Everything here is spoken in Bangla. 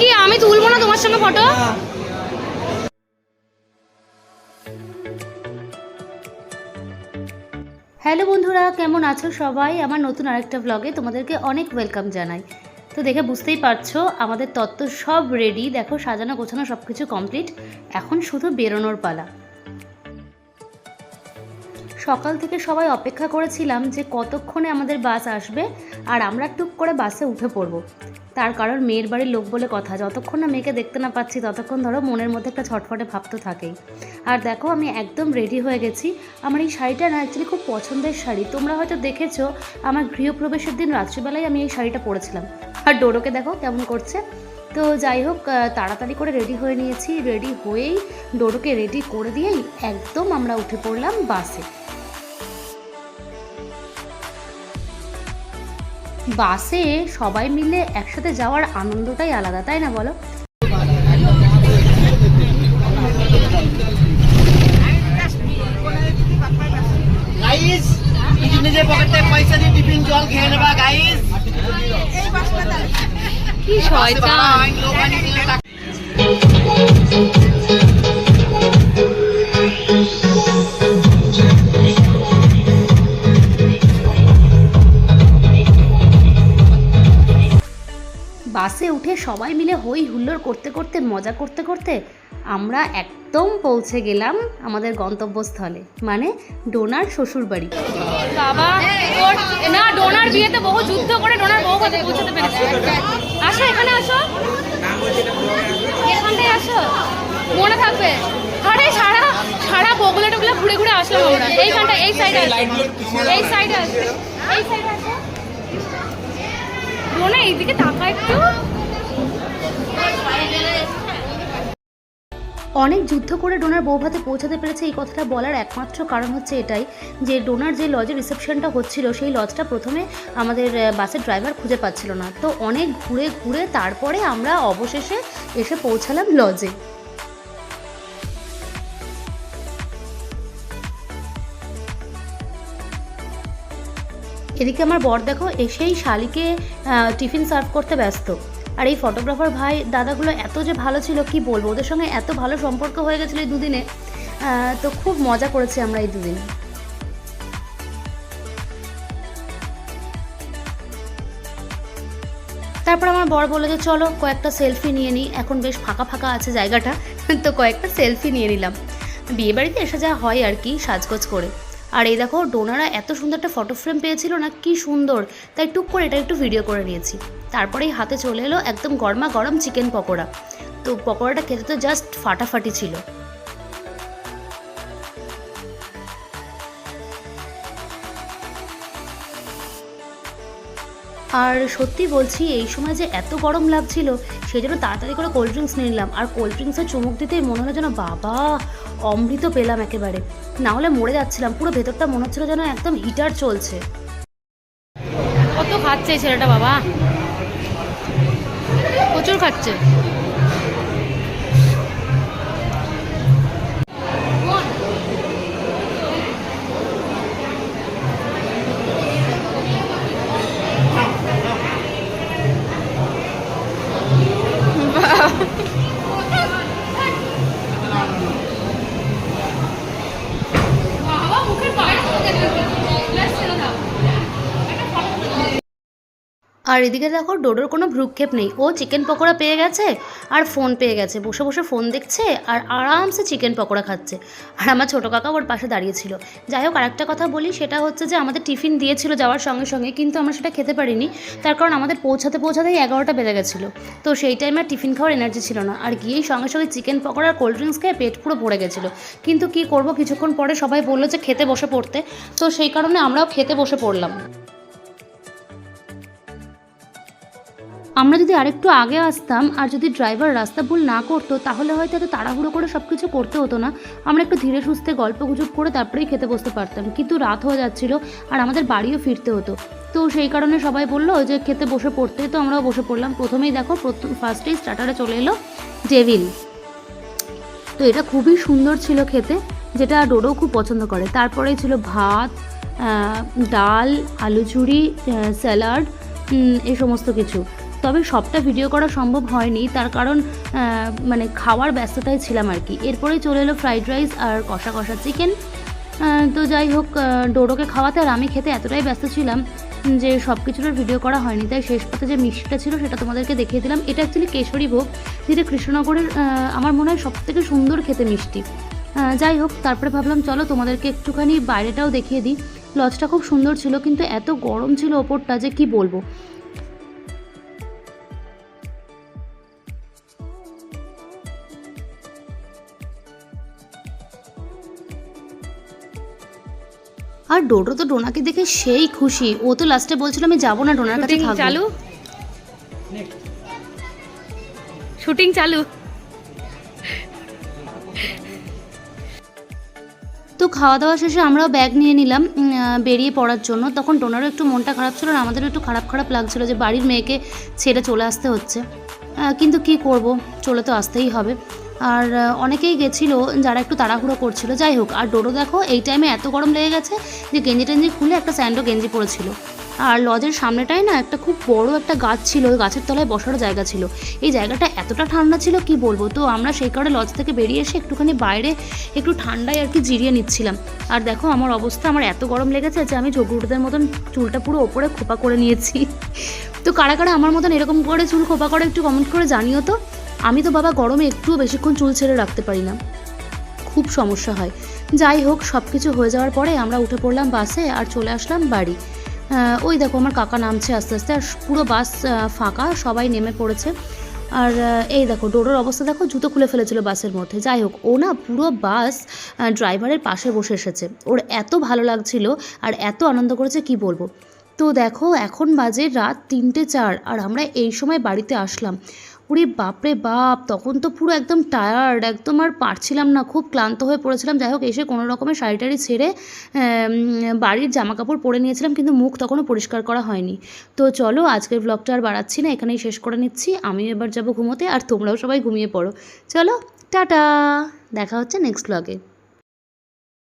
কি, আমি তুলবো না তোমার সঙ্গে ফটো হ্যালো বন্ধুরা, কেমন আছো সবাই? আমার নতুন আরেকটা ব্লগে তোমাদেরকে অনেক ওয়েলকাম জানাই। তো দেখে বুঝতেই পারছ, আমাদের তত্ত্ব সব রেডি দেখো, সাজানো গোছানো সব কিছু কমপ্লিট এখন শুধু বেরোনোর পালা। সকাল থেকে সবাই অপেক্ষা করেছিলাম যে কতক্ষণে আমাদের বাস আসবে আর আমরা টুক করে বাসে উঠে পড়ব। তার কারণ মেয়ের বাড়ির লোক বলে কথা, যতক্ষণ না মেয়েকে দেখতে না পাচ্ছি ততক্ষণ ধরো মনের মধ্যে একটা ছটফটে ভাব তো থাকেই। আর দেখো আমি একদম রেডি হয়ে গেছি। আমার এই শাড়িটা না অ্যাকচুয়ালি খুব পছন্দের শাড়ি। তোমরা হয়তো দেখেছ আমার গৃহপ্রবেশের দিন রাত্রিবেলায় আমি এই শাড়িটা পরেছিলাম। আর ডোরোকে দেখো কেমন করছে। তো যাই হোক তাড়াতাড়ি করে রেডি হয়ে নিয়েছি। রেডি হয়েই ডোরোকে রেডি করে দিয়েই একদম আমরা উঠে পড়লাম বাসে। বাসে সবাই মিলে একসাথে যাওয়ার আনন্দটাই আলাদা তাই না বলো? নিজে পকেটে পয়সা দিয়ে টিফিন জল খেয়ে নেবা গাইস কি শয়তান। সবাই মিলে হই হুল্লোড় করতে করতে, মজা করতে করতে আমরা একদম পৌঁছে গেলাম আমাদের গন্তব্যস্থলে মানে ডোনার শ্বশুর বাড়ি বাবা না, ডোনার বিয়েতে বহু যুদ্ধ করে ডোনার বউ কাছে পৌঁছাতে পেরেছে? আসো, এখানে আসো। এখানটায় আসো। মনে থাকবে। আরে, সারা সারা বগলে টগলে ঘুরে ঘুরে আসলাম আমরা। এইখানটা এই সাইডে এই সাইডে এই সাইডে আসো। ডোনা, এইদিকে তাকা একটু। অনেক যুদ্ধ করে ডোনার বৌভাতে পৌঁছাতে পেরেছে এই কথাটা বলার একমাত্র কারণ হচ্ছে এটাই, যে ডোনার যে লজের রিসেপশনটা হচ্ছিল, সেই লজটা প্রথমে আমাদের বাসের ড্রাইভার খুঁজে পাচ্ছিল না। তো অনেক ঘুরে ঘুরে তারপরে আমরা অবশেষে এসে পৌঁছালাম লজে এদিকে আমার বর দেখো, এসেই শালিকে টিফিন সার্ভ করতে ব্যস্ত। আর এই ফটোগ্রাফার ভাই, দাদাগুলো এত যে ভালো ছিল, কি বলব? ওদের সঙ্গে এত ভালো সম্পর্ক হয়ে গেছিল এই দুদিনে তো খুব মজা করেছি আমরা এই দুদিন। তারপর আমার বর বলল যে, চলো, কয়েকটা সেলফি নিয়ে নিই এখন বেশ ফাঁকা ফাঁকা আছে জায়গাটা, তো কয়েকটা সেলফি নিয়ে নিলাম। বিয়েবাড়িতে এসে যা হয় আর কি, সাজগোজ করে। আর এই দেখো, ডোনারা এত সুন্দর একটা ফটো ফ্রেম পেয়েছিল না, কি সুন্দর। তাই টুক করে এটা একটু ভিডিও করে নিয়েছি। তারপরেই হাতে চলে এলো একদম গরমা গরম চিকেন পকোড়া। তো পকোড়াটা খেতে তো জাস্ট ফাটাফাটি ছিল। আর সত্যি বলছি, এই সময় যে এত গরম লাগছিল সেই জন্য তাড়াতাড়ি করে কোল্ড ড্রিঙ্কস নিয়ে নিলাম। আর কোল্ড ড্রিঙ্কসের চুমুক দিতেই মনে হলো যেন বাবা, অমৃত পেলাম একেবারে। না হলে মরে যাচ্ছিলাম। পুরো ভেতরটা মনে হচ্ছিল যেন একদম হিটার চলছে। কত খাচ্ছে ছেলেটা বাবা? প্রচুর খাচ্ছে। আর এদিকে দেখো, ডোডোর কোনো ভ্রুক্ষেপ নেই। ও চিকেন পকোড়া পেয়ে গেছে আর ফোন পেয়ে গেছে। বসে বসে ফোন দেখছে আর আরামসে চিকেন পকোড়া খাচ্ছে। আর আমার ছোটো কাকা ওর পাশে দাঁড়িয়েছিল। যাই হোক, আরেকটা কথা বলি, সেটা হচ্ছে যে আমাদের টিফিন দিয়েছিল যাওয়ার সঙ্গে সঙ্গে, কিন্তু আমরা সেটা খেতে পারিনি। তার কারণ আমাদের পৌঁছাতে পৌঁছাতেই এগারোটা বেজে গেছিল। তো সেই টাইমে আর টিফিন খাওয়ার এনার্জি ছিল না। আর গিয়েই সঙ্গে সঙ্গে চিকেন পকোড়া আর কোল্ড ড্রিঙ্কস খেয়ে পেট পুরো ভরে গেছিল। কিন্তু কি করব, কিছুক্ষণ পরে সবাই বলল যে খেতে বসে পড়তে। তো সেই কারণে আমরাও খেতে বসে পড়লাম। আমরা যদি আরেকটু আগে আসতাম আর যদি ড্রাইভার রাস্তা ভুল না করতো, তাহলে হয়তো এত তাড়াহুড়ো করে সব কিছু করতে হতো না। আমরা একটু ধীরে সুস্থে গল্প গুজব করে তারপরেই খেতে বসতে পারতাম। কিন্তু রাত হয়ে যাচ্ছিল আর আমাদের বাড়িও ফিরতে হতো। তো সেই কারণে সবাই বলল যে খেতে বসে পড়তে। তো আমরাও বসে পড়লাম। প্রথমেই দেখো প্রথম ফার্স্টেই স্টার্টারে চলে এলো ডেভিল তো এটা খুবই সুন্দর ছিল খেতে, যেটা ডোডো খুব পছন্দ করে। তারপরেই ছিল ভাত ডাল আলু ঝুড়ি স্যালাড এই সমস্ত কিছু। তবে সবটা ভিডিও করা সম্ভব হয়নি। তার কারণ মানে খাওয়ার ব্যস্ততায় ছিলাম আর কি। এরপরেই চলে এলো ফ্রাইড রাইস আর কষা কষা চিকেন তো যাই হোক ডোডোকে খাওয়াতে আর আমি খেতে এতটাই ব্যস্ত ছিলাম যে সব কিছুর ভিডিও করা হয়নি। তাই শেষ পাতে যে মিষ্টিটা ছিল সেটা তোমাদেরকে দেখিয়ে দিলাম। এটা অ্যাকচুয়ালি কেশরী ভোগ, যেটা কৃষ্ণনগরের আমার মনে হয় সবথেকে সুন্দর খেতে মিষ্টি। যাই হোক, তারপরে ভাবলাম চলো তোমাদেরকে একটুখানি বাইরেটাও দেখিয়ে দিই। লজটা খুব সুন্দর ছিল, কিন্তু এত গরম ছিল ওপরটা যে কি বলব? আর ডোডো তো ডোনাকে দেখে সেই খুশি। ও তো লাস্টে বলছিল আমি যাব না ডোনার কাছে থাকব। চালু? শুটিং চালু? তো খাওয়া দাওয়া শেষে আমরাও ব্যাগ নিয়ে নিলাম বেরিয়ে পড়ার জন্য। তখন ডোনারও একটু মনটা খারাপ ছিল আর আমাদেরও একটু খারাপ খারাপ লাগছিল যে বাড়ির মেয়েকে ছেড়ে চলে আসতে হচ্ছে। কিন্তু কি করব? চলে তো আসতেই হবে। আর অনেকেই গেছিল যারা একটু তাড়াহুড়ো করছিল। যাই হোক, আর ডোডো দেখো, এই টাইমে এত গরম লেগে গেছে যে গেঞ্জি টেঞ্জি খুলে একটা স্যান্ডো গেঞ্জি পরেছিল। আর লজের সামনেটাই না একটা খুব বড় একটা গাছ ছিল, ওই গাছের তলায় বসার জায়গা ছিল। এই জায়গাটা এতটা ঠান্ডা ছিল, কি বলব? তো আমরা সেই কারণে লজ থেকে বেরিয়ে এসে একটুখানি বাইরে একটু ঠান্ডায় আর কি জিরিয়ে নিচ্ছিলাম। আর দেখো, আমার অবস্থা, আমার এত গরম লেগেছে যে আমি ঝগড়ুটদের মতন চুলটা পুরো ওপরে খোপা করে নিয়েছি। তো কারা কারা আমার মতন এরকম করে চুল খোপা করে একটু কমেন্ট করে জানিও তো। আমি তো বাবা গরমে একটুও বেশিক্ষণ চুল ছেড়ে রাখতে পারি না। খুব সমস্যা হয়। যাই হোক সব কিছু হয়ে যাওয়ার পরে আমরা উঠে পড়লাম বাসে আর চলে আসলাম বাড়ি। ওই দেখো আমার কাকা নামছে আস্তে আস্তে আর পুরো বাস ফাঁকা, সবাই নেমে পড়েছে। আর এই দেখো ডোডোর অবস্থা দেখো, জুতো খুলে ফেলেছিল বাসের মধ্যে। যাই হোক, ও না পুরো বাস ড্রাইভারের পাশে বসে এসেছে। ওর এত ভালো লাগছিল আর এত আনন্দ করেছে, কি বলব? তো দেখো, এখন বাজে রাত তিনটে চার আর আমরা এই সময় বাড়িতে আসলাম। ওরে বাপরে বাপ, তখন তো পুরো একদম টায়ার্ড একদম আর পারছিলাম না, খুব ক্লান্ত হয়ে পড়েছিলাম। যাই হোক, এসে কোনো রকমের শাড়ি টাড়ি ছেড়ে বাড়ির জামা কাপড় পরে নিয়েছিলাম, কিন্তু মুখ তখনও পরিষ্কার করা হয়নি। তো চলো, আজকের ব্লগটা আর বাড়াচ্ছি না, এখানেই শেষ করে নিচ্ছি। আমি এবার যাব ঘুমোতে, আর তোমরাও সবাই ঘুমিয়ে পড়ো। চলো, টাটা! দেখা হচ্ছে নেক্সট ব্লগে